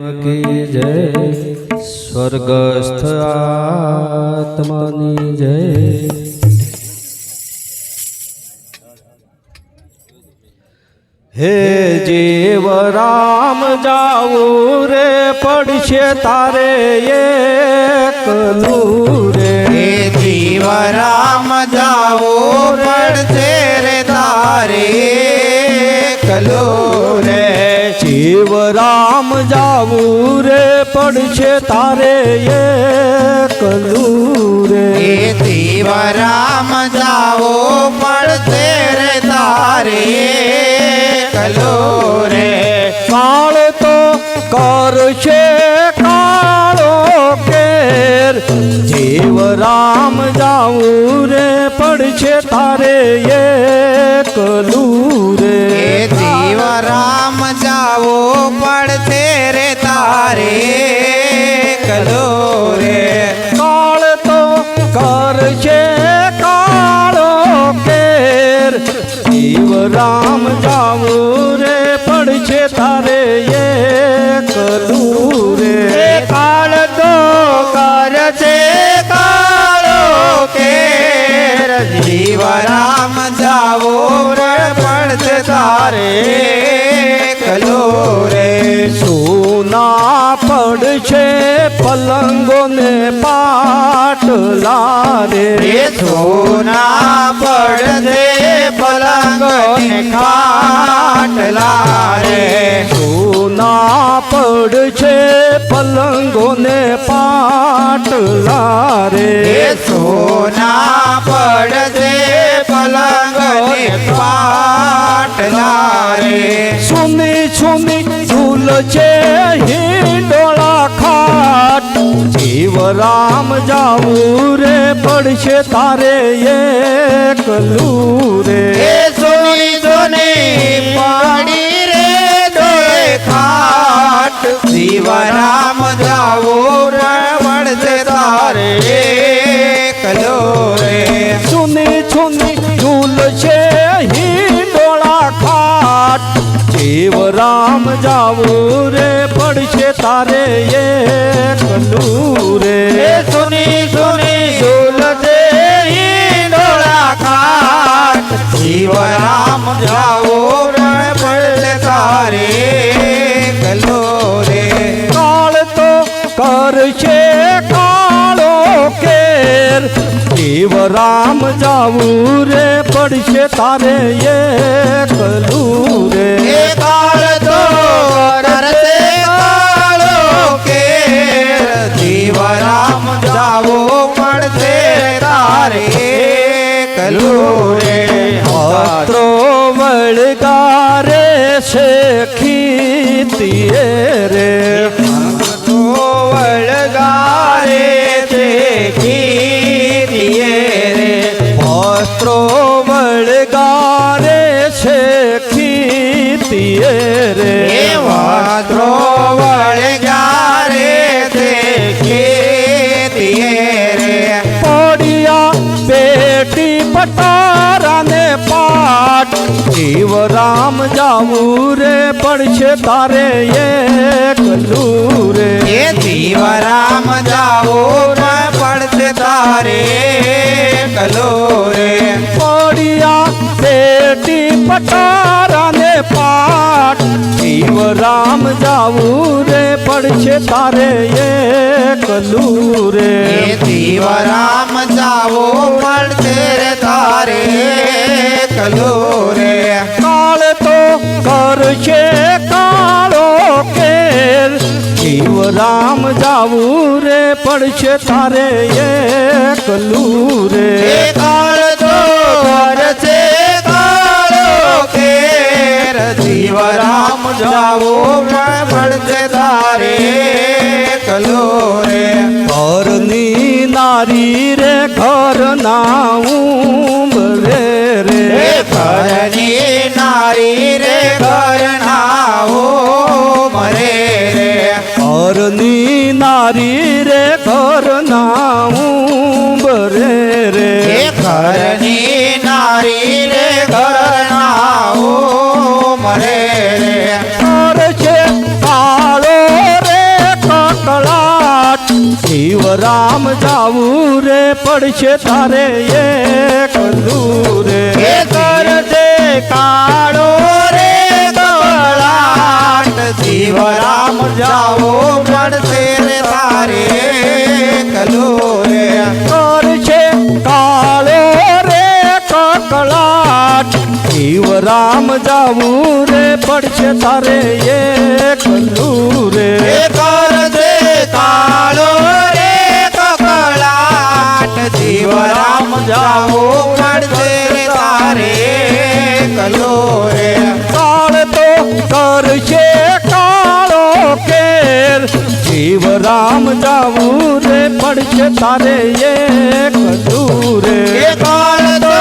કી જય સ્વર્ગસ્થ આત્માની જય. હે જીવ રામ જાવું રે, પડશે તારે એકલું રે જીવ રામ જાવો પડશે રે તારે કલો રે જીવ રામ જાવું રે પડશે તારે એકલું રે હે જીવ રામ જાવો પડશે રે તારે કલો રે કાળ તો કરશે કાળો કેર. જીવ રામ જાવું રે પડશે તારે એકલું તારે કલો રે સુના પડશે પલંગોને પાટલા રે સોના પડશે પલંગોને ખાટલા રે સુના પડશે પલંગોને પાટલા રે સોના પડશે પલંગ પાટલા રે સુમી સુની ઝૂલ છે હિંડોળા ખાટ. જીવ રામ જાવું રે પડશે તારે એકલું એ રે સોની સોની પાડી રે ડોળે ખાટ. શિવરામ જાવો જીવ રામ જાવું રે પડશે તારે એ કનુ રે. સુની સુની. ઝૂલ જીવ રામ જાવું રે પડશે તારે એકલું એ રે કાળ તો કરશે કાળો કે જીવરામ જાવો પડશે તારે કલો રે પત્રો વળગારે શેખીતીએ રે પત્રો વળગારે છે ખીતીએ રે. વાદ્રો વળગારે છે ખીતીએ રે. પોડિયા પેટી પટારાને પાટ જીવ રામ જાવું રે પડશે તારે એકલું એ રે જીવરામ જાવો તારે કલો રે. પોડિયા પેટી પટારાને પાટ. શિવ રામ જાવું રે પડશે તારે એ એ રે. જીવરામ જાવો પડશે રે તારે કલો રે. કરશે કાળો કેર. જીવ રામ જાવું રે પડશે તારે એકલું રે કાળ તો કરશે કાળો કેર. જીવરામ જાવો પડશે તારે કલો રે ઘરની નારી રે ઘર રે ઘરની નારી રે ઘરનાઓ મરે રે. ઘરની નારી રે ઘર શિવરામ જાવું રે પડશે તારે એક રે એ કરજે કાળો રે કળાટ શિવરામ જાવો પડશે રે તારે કલો રે કરશે કાળો રે કકળાટ. શિવરામ જાવું રે પડશે તારે એક રે એ કરજે કાળો રે કકળાટ શિવરામ જાવો પડશે રે તારે કલો હે કાળ તો કરશે કાળો કેર. શિવરામ જાવું રે, પડશે તારે એક રે એ કાળ તો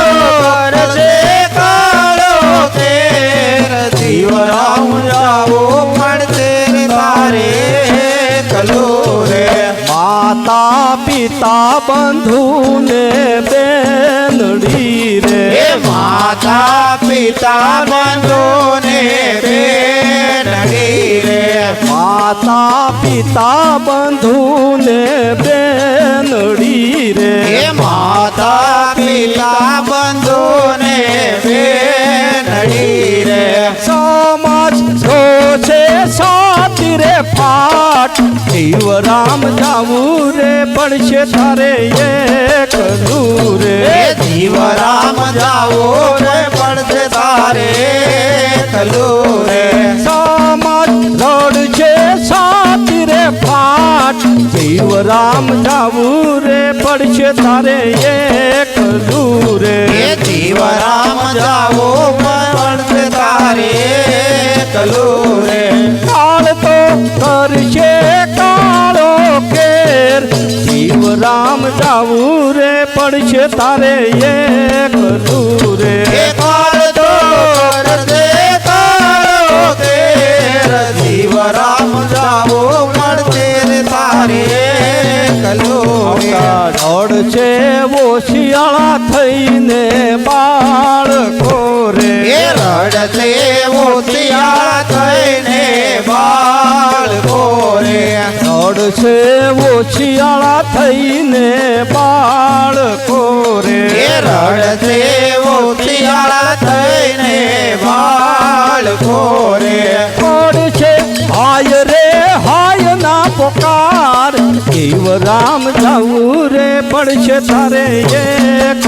કરશે કાળો કેર. જીવરામ જાવો પડશે રે તારે કલો રે માતા પિતા બંધુ ને બેનડી રે. માતા પિતા બંધો ને બેનડી રે. માતા પિતા બંધુ ને બેનડી રે. માતા પિતા બંધો ને બેનડી રે. સમાજ છે સાતી રે ફાટ શિવરામ જાવું રે પડશે તારે એક દૂરે જીવરામ જાવો રે પડશે તારે કલો રે સમાજ છે સાતી રે ફાટ શિવરામ જાવું રે પડશે તારે એક દૂરે જીવરામ જાવો પડશે તારે કલો કાળ જાવું રે પડશે તારે એક રે. કેર જીવરામ જાવો પડશે રે તારે કલો દોડ છે ઓશિયાળા થઈને બાળકો રે એ રડશે મોતિયા થઈને બાળકો દોડ છે થઈને બાળકો રે રડશે મોતિયા થઈને બાળકો રે પડશે છે હાય રે હાય ના પોકાર. શિવરામ જાવું રે પડશે તારે એક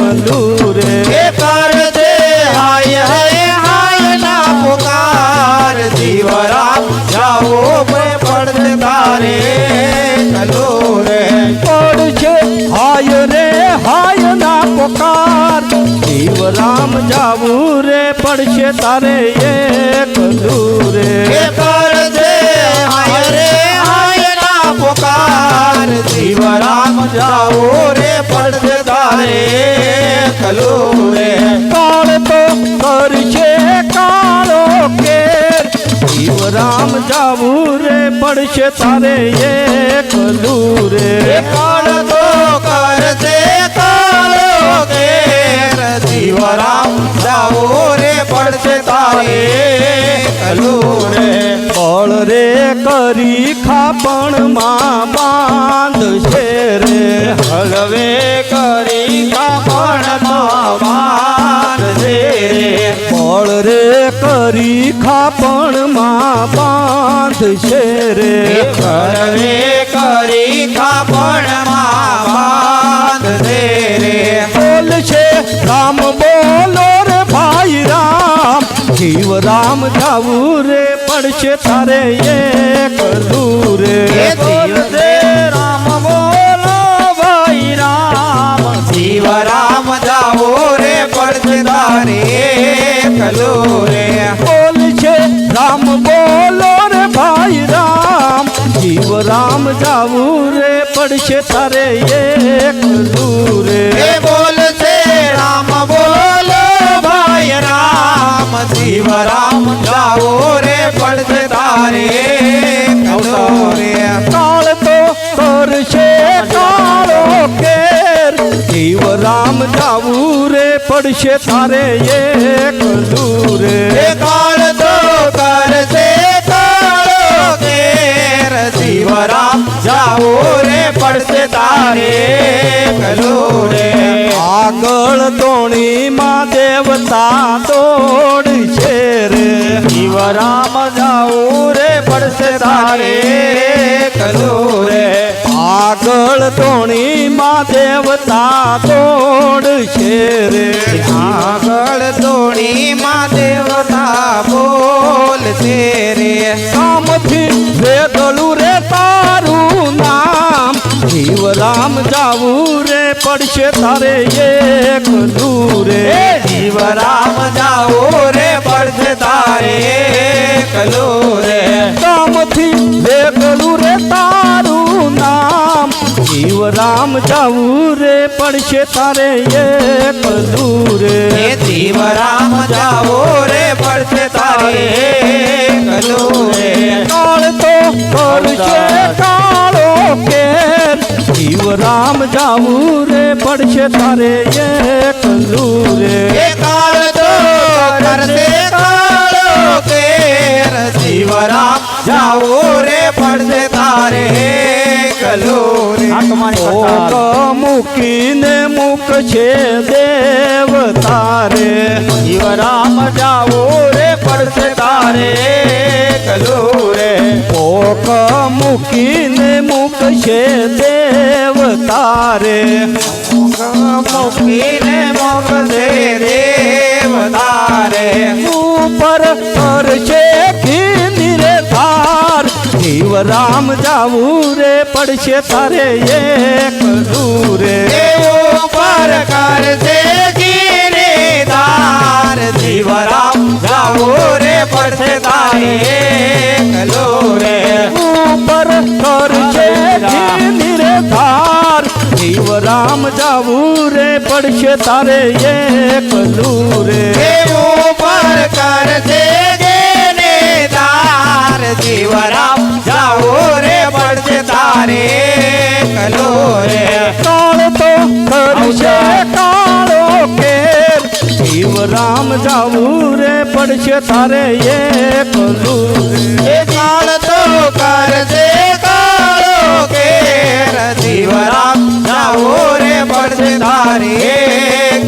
શિવરામ જાવું રે પડશે તારે એક દૂરે. કરજે હાય રે પોકાર. શિવ રામ જાવો રે પડશે તારે કલુરે કાળ તો કરશે કાળો કે શિવ રામ જાવું રે પડશે તારે એક દૂરે. કાળ તો ઘેર જીવરામ જાવો રે પડશે તારે. કલો રે બળ રે કરી ખાપણમાં બાંધશે રે. હળવે કરી કાપણ બાંધશે રે. બળ રે કરી ખાપણમાં બાંધશે રે. હળવે કરી કાપણ છે રામ બોલો રે ભાઈ રામ જીવ રામ જાવું રે પડશે તારે એક રે એ દિવસે રામ બોલો ભાઈ રામ શિવ રામ જાવો રે પડશે તારે કલો રે બોલ છે રામ બોલો રે ભાઈ રામ જીવ રામ જાવું રે પડશે તારે એક રે એ બોલ છે રામ જાવું રે પડશે તારે એક દૂરે. કાળ તો કરશે કાળો ઘેર શિવરા જાઓ રે પડશે તારે કલું રે આગળ ધોણીમાં દેવતા દોડ છે રે શિવરામ જાવું રે, પડશે તારે કરો રે આગળ ધોણીમાં દેવતા કોડ છે રે આગળ ધોણીમાં દેવતા બોલશે રે કામથી વેદલું રે તારું નામ શિવરામ રામ જાવું રે પડશે તારે એક દૂરે. એ શિવરામ જાવો રે પડશે તારે કલું રે કામથી વેદલું રે તારું નામ. જીવ રામ જાવું રે પડશે તારે એક દૂરે. એ શિવરામ જાવો રે પડશે તારે કલું રે કાળ તો કરશે કાળો જીવ રામ જાવું રે પડશે તારે એક દૂરે એ કાળ તો શિવરામ જાવો રે પડશે તારે કલો રે. મૂકીને મુક છે દેવ તારે. જીવરામ જાઓ રે પડશે તારે કલો રે. પોક મૂકીને મુક છે દેવ તારે. મૂકીને મોકલે દેવ તારે. ઉપર કરશે ઘીની રે ધાર દેવ રામ જાવું રે પડશે તારે એક દૂરે દેવો પર કરશે ગીરે તાર શિવરામ જાવું રે પડશે તારે કલો રે ઉપર કરશે ઘીની રે દેવ રામ જાવું રે પડશે તારે એક દૂરે દેવો પર કરશે તાર જાઓ રે પડશે તારે કલો રે. કાળ તો કરશે કાળો કે જીવરામ જાવું રે પડશે તારે એ દૂરે એ કાળ તો કરશે કેર શિવરામ જાવો રે પડશે તારે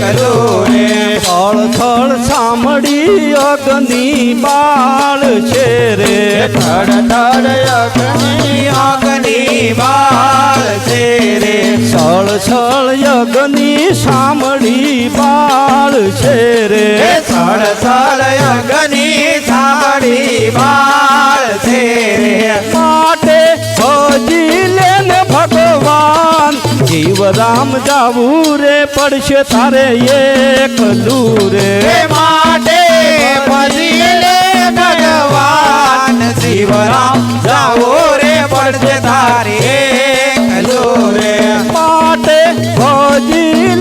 કલો રે થળ થળ સાંભળી અગ્નિ બાળ છે રે. થડ થડ અગ્નિ અગ્નિ બાળ છે રે. સળ સળ અગ્નિ સાંભળી બાળ છે રે. સળ સળ અગ્નિ સાંભળી બાળ છે રે. માટે ભજી લેને ભગવાન. જીવ રામ જાવું રે પડશે તારે એક દૂરે. માટે ભગવાન. શિવરામ જાવો રે પડશે તારે કલો રે માટે ભજી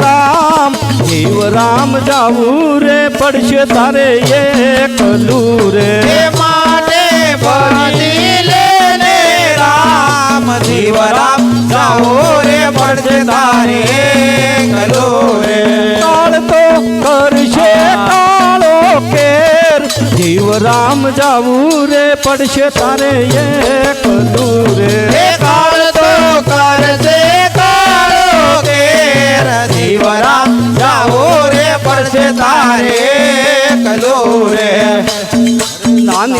રામ જીવ રામ. જાવું રે પડશે તારે એક દૂરે. માટે ભજી લે ને રામ શિવરામ જાવો રે પડશે તારે કલો રે કાળ તો કરશે કાળો કેર જીવ રામ જાવું રે પડશે તારે એક દૂરે એ કાળ તો કરશે કાળો કેર શિવરામ જાવો રે પડશે તારે કલો રે